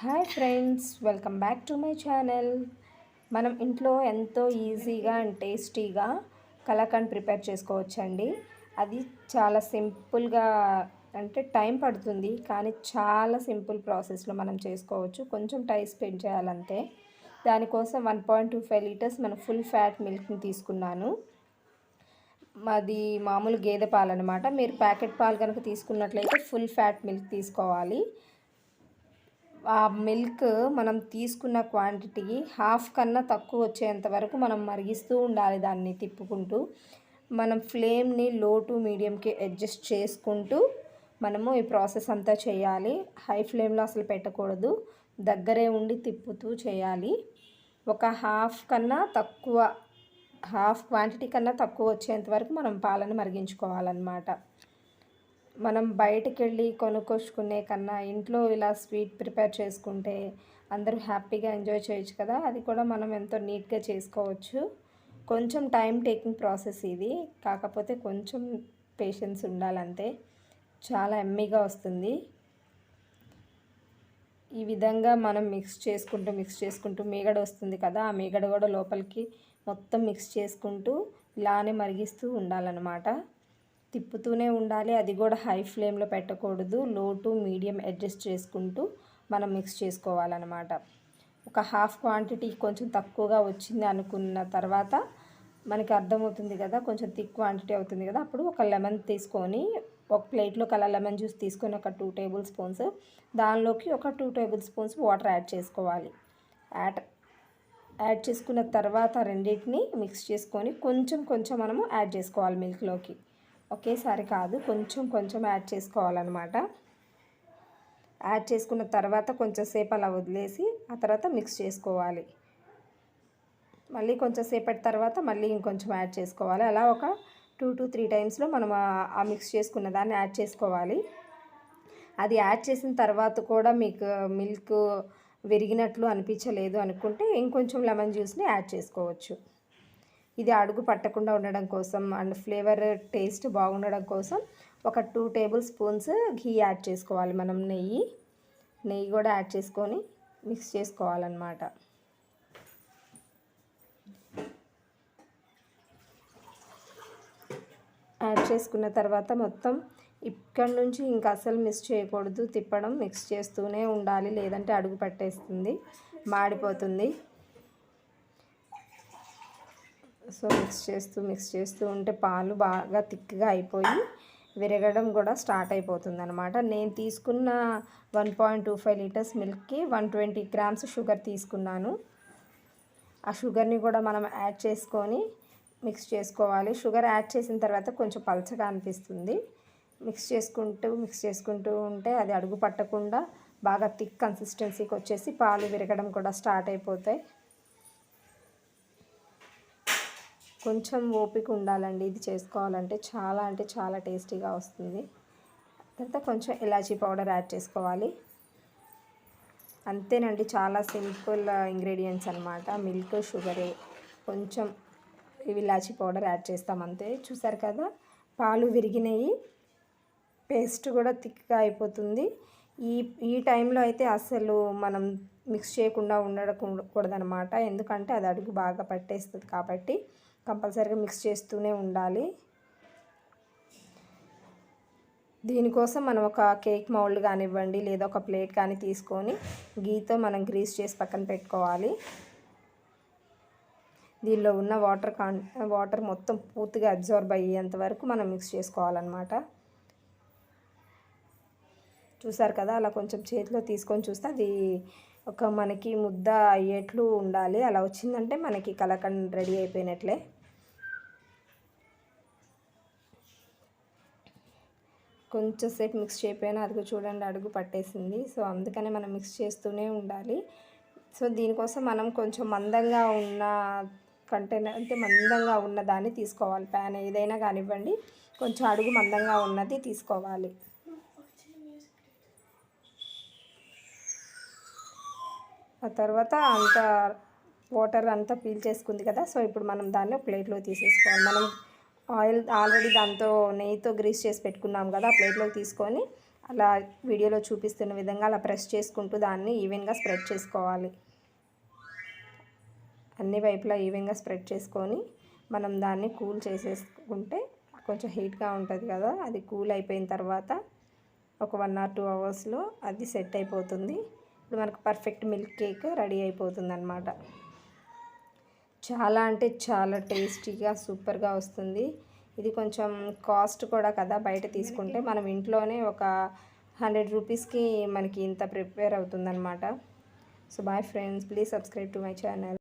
Hi friends welcome back to my channel. మనం ఇంట్లో ఎంతో ఈజీగా అండ్ టేస్టీగా కలాకండ్ ప్రిపేర్ చేసుకోవచ్చండి. అది చాలా సింపుల్గా అంటే టైం పడుతుంది కానీ చాలా సింపుల్ ప్రాసెస్లో మనం చేసుకోవచ్చు. కొంచెం టైం స్పెండ్ చేయాలంతే. దానికోసం one point two five litres మనం ఫుల్ ఫ్యాట్ మిల్క్ని తీసుకున్నాను. మాది మామూలు గేదె పాలు అనమాట మీరు ప్యాకెట్ పాలు కనుక తీసుకున్నట్లయితే ఫుల్ ఫ్యాట్ మిల్క్ తీసుకోవాలి. ఆ మిల్క్ మనం తీసుకున్న క్వాంటిటీ హాఫ్ కన్నా తక్కువ వచ్చేంత వరకు మనం మరిగిస్తూ ఉండాలి దాన్ని తిప్పుకుంటూ. మనం ఫ్లేమ్ని లో టు మీడియంకి అడ్జస్ట్ చేసుకుంటూ మనము ఈ ప్రాసెస్ అంతా చేయాలి. హై ఫ్లేమ్లో అసలు పెట్టకూడదు. దగ్గరే ఉండి తిప్పుతూ చేయాలి. ఒక హాఫ్ కన్నా తక్కువ హాఫ్ క్వాంటిటీ కన్నా తక్కువ వచ్చేంత వరకు మనం పాలను మరిగించుకోవాలన్నమాట. మనం బయటికి వెళ్ళి కొనుక్కొచ్చుకునే కన్నా ఇంట్లో ఇలా స్వీట్ ప్రిపేర్ చేసుకుంటే అందరూ హ్యాపీగా ఎంజాయ్ చేయొచ్చు కదా. అది కూడా మనం ఎంతో నీట్గా చేసుకోవచ్చు. కొంచెం టైం టేకింగ్ ప్రాసెస్ ఇది. కాకపోతే కొంచెం పేషెన్స్ ఉండాలంతే చాలా ఎమ్మీగా వస్తుంది. ఈ విధంగా మనం మిక్స్ చేసుకుంటూ మిక్స్ చేసుకుంటూ మీగడ వస్తుంది కదా. ఆ మీగడ కూడా లోపలికి మొత్తం మిక్స్ చేసుకుంటూ ఇలానే మరిగిస్తూ ఉండాలన్నమాట. తిప్పుతూనే ఉండాలి. అది కూడా హై ఫ్లేమ్లో పెట్టకూడదు. లో టు మీడియం అడ్జస్ట్ చేసుకుంటూ మనం మిక్స్ చేసుకోవాలన్నమాట. ఒక హాఫ్ క్వాంటిటీ కొంచెం తక్కువగా వచ్చింది అనుకున్న తర్వాత మనకి అర్థమవుతుంది కదా కొంచెం థిక్ క్వాంటిటీ అవుతుంది కదా అప్పుడు ఒక లెమన్ తీసుకొని ఒక ప్లేట్లో కల లెమన్ జ్యూస్ తీసుకొని ఒక టూ టేబుల్ స్పూన్స్ దానిలోకి ఒక two table spoons water add చేసుకోవాలి. యాడ్ యాడ్ చేసుకున్న తర్వాత రెండింటిని మిక్స్ చేసుకొని కొంచెం కొంచెం మనము యాడ్ చేసుకోవాలి మిల్క్లోకి. ఒకేసారి కాదు కొంచెం కొంచెం యాడ్ చేసుకోవాలన్నమాట. యాడ్ చేసుకున్న తర్వాత కొంచెం సేపు అలా వదిలేసి ఆ తర్వాత మిక్స్ చేసుకోవాలి. మళ్ళీ కొంచెం సేపటి తర్వాత మళ్ళీ ఇంకొంచెం యాడ్ చేసుకోవాలి. అలా ఒక టూ టు త్రీ టైమ్స్లో మనం ఆ మిక్స్ చేసుకున్న దాన్ని యాడ్ చేసుకోవాలి. అది యాడ్ చేసిన తర్వాత కూడా మీకు మిల్క్ విరిగినట్లు అనిపించలేదు అనుకుంటే ఇంకొంచెం లెమన్ జ్యూస్ని యాడ్ చేసుకోవచ్చు. ఇది అడుగు పట్టకుండా ఉండడం కోసం అండ్ ఫ్లేవర్ టేస్ట్ బాగుండడం కోసం ఒక two table spoons ghee add చేసుకోవాలి మనం నెయ్యి. నెయ్యి కూడా యాడ్ చేసుకొని మిక్స్ చేసుకోవాలన్నమాట. యాడ్ చేసుకున్న తర్వాత మొత్తం ఇక్కడ నుంచి ఇంకా అసలు మిక్స్ చేయకూడదు. తిప్పడం మిక్స్ చేస్తూనే ఉండాలి. లేదంటే అడుగు పట్టేస్తుంది మాడిపోతుంది. సో మిక్స్ చేస్తూ మిక్స్ చేస్తూ ఉంటే పాలు బాగా థిక్గా అయిపోయి విరగడం కూడా స్టార్ట్ అయిపోతుంది అనమాట నేను తీసుకున్న one point two five litres మిల్క్కి one twenty grams sugar తీసుకున్నాను. ఆ షుగర్ని కూడా మనం యాడ్ చేసుకొని మిక్స్ చేసుకోవాలి. షుగర్ యాడ్ చేసిన తర్వాత కొంచెం పలచగా అనిపిస్తుంది. మిక్స్ చేసుకుంటూ మిక్స్ చేసుకుంటూ ఉంటే అది అడుగు పట్టకుండా బాగా థిక్ కన్సిస్టెన్సీకి వచ్చేసి పాలు విరగడం కూడా స్టార్ట్ అయిపోతాయి. కొంచెం ఓపిక ఉండాలండి ఇది చేసుకోవాలంటే చాలా అంటే చాలా టేస్టీగా వస్తుంది. తర్వాత కొంచెం ఇలాచీ పౌడర్ యాడ్ చేసుకోవాలి. అంతేనండి చాలా సింపుల్ ఇంగ్రీడియంట్స్ అనమాట మిల్క్ షుగర్ కొంచెం ఇలాచీ పౌడర్ యాడ్ చేస్తాం అంతే. చూసారు కదా? పాలు విరిగినాయి. పేస్ట్ కూడా థిక్గా అయిపోతుంది. ఈ ఈ టైంలో అయితే అసలు మనం మిక్స్ చేయకుండా ఉండకూడదనమాట ఎందుకంటే అది అడుగు బాగా పట్టేస్తుంది కాబట్టి కంపల్సరీగా మిక్స్ చేస్తూనే ఉండాలి. దీనికోసం మనం ఒక కేక్ మౌల్డ్ కానివ్వండి లేదా ఒక ప్లేట్ కానీ తీసుకొని గీతో మనం గ్రీస్ చేసి పక్కన పెట్టుకోవాలి. దీనిలో ఉన్న వాటర్ కాన్ వాటర్ మొత్తం పూర్తిగా అబ్జర్బ్ అయ్యేంత వరకు మనం మిక్స్ చేసుకోవాలన్నమాట. చూసారు కదా అలా కొంచెం చేతిలో తీసుకొని చూస్తే అది ఒక మనకి ముద్ద అయ్యేట్లు ఉండాలి. అలా వచ్చిందంటే మనకి కలకండ్ రెడీ అయిపోయినట్లే. కొంచెం సేపు మిక్స్ చేయపోయినా అడుగు చూడండి అడుగు పట్టేసింది. సో అందుకనే మనం మిక్స్ చేస్తూనే ఉండాలి. సో దీనికోసం మనం కొంచెం మందంగా ఉన్న కంటైనర్ అంటే మందంగా ఉన్న దాన్ని తీసుకోవాలి. ప్యాన్ ఏదైనా కానివ్వండి కొంచెం అడుగు మందంగా ఉన్నది తీసుకోవాలి. ఆ తర్వాత అంత వాటర్ అంతా పీల్ చేసుకుంది కదా సో ఇప్పుడు మనం దాన్ని ప్లేట్లో తీసేసుకోవాలి. మనం ఆయిల్ ఆల్రెడీ దాంతో నెయ్యితో గ్రీస్ చేసి పెట్టుకున్నాం కదా ఆ ప్లేట్లోకి తీసుకొని అలా వీడియోలో చూపిస్తున్న విధంగా అలా ప్రెస్ చేసుకుంటూ దాన్ని ఈవెన్గా స్ప్రెడ్ చేసుకోవాలి. అన్ని వైపులా ఈవెన్గా స్ప్రెడ్ చేసుకొని మనం దాన్ని కూల్ చేసేసుకుంటే కొంచెం హీట్గా ఉంటుంది కదా అది కూల్ అయిపోయిన తర్వాత ఒక వన్ ఆర్ టూ అవర్స్లో అది సెట్ అయిపోతుంది. ఇప్పుడు మనకు పర్ఫెక్ట్ మిల్క్ కేక్ రెడీ అయిపోతుంది అనమాట చాలా అంటే చాలా టేస్టీగా సూపర్గా వస్తుంది. ఇది కొంచెం కాస్ట్ కూడా కదా బయట తీసుకుంటే. మనం ఇంట్లోనే ఒక హండ్రెడ్ రూపీస్కి మనకి ఇంత ప్రిపేర్ అవుతుందన్నమాట. So bye friends please subscribe to my channel.